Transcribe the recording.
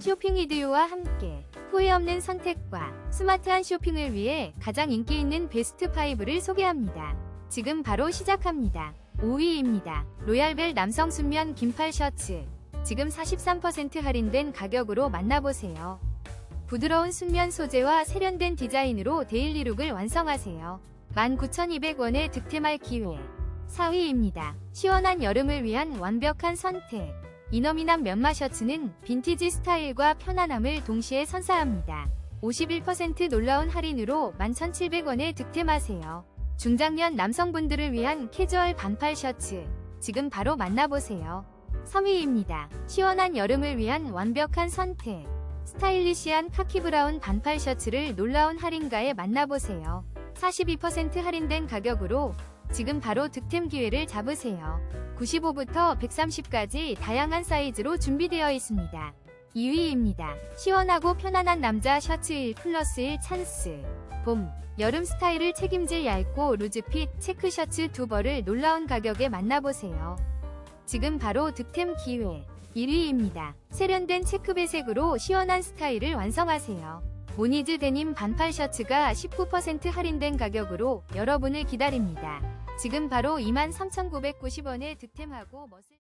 쇼핑 이디오와 함께 후회 없는 선택과 스마트한 쇼핑을 위해 가장 인기 있는 베스트 5를 소개합니다. 지금 바로 시작합니다. 5위입니다. 로얄벨 남성 순면 긴팔 셔츠. 지금 43% 할인된 가격으로 만나보세요. 부드러운 순면 소재와 세련된 디자인으로 데일리 룩을 완성하세요. 19,200원에 득템할 기회. 4위입니다. 시원한 여름을 위한 완벽한 선택. 이너미남 면마 셔츠는 빈티지 스타일과 편안함을 동시에 선사합니다. 51% 놀라운 할인으로 11,700원에 득템하세요. 중장년 남성분들을 위한 캐주얼 반팔 셔츠. 지금 바로 만나보세요. 3위입니다. 시원한 여름을 위한 완벽한 선택. 스타일리시한 카키 브라운 반팔 셔츠를 놀라운 할인가에 만나보세요. 42% 할인된 가격으로 지금 바로 득템 기회를 잡으세요. 95부터 130까지 다양한 사이즈로 준비되어 있습니다. 2위입니다. 시원하고 편안한 남자 셔츠 1 플러스 1 찬스. 봄, 여름 스타일을 책임질 얇고 루즈핏 체크 셔츠 두 벌을 놀라운 가격에 만나보세요. 지금 바로 득템 기회. 1위입니다. 세련된 체크 배색으로 시원한 스타일을 완성하세요. 모니즈 데님 반팔 셔츠가 19% 할인된 가격으로 여러분을 기다립니다. 지금 바로 23,990원에 득템하고 멋을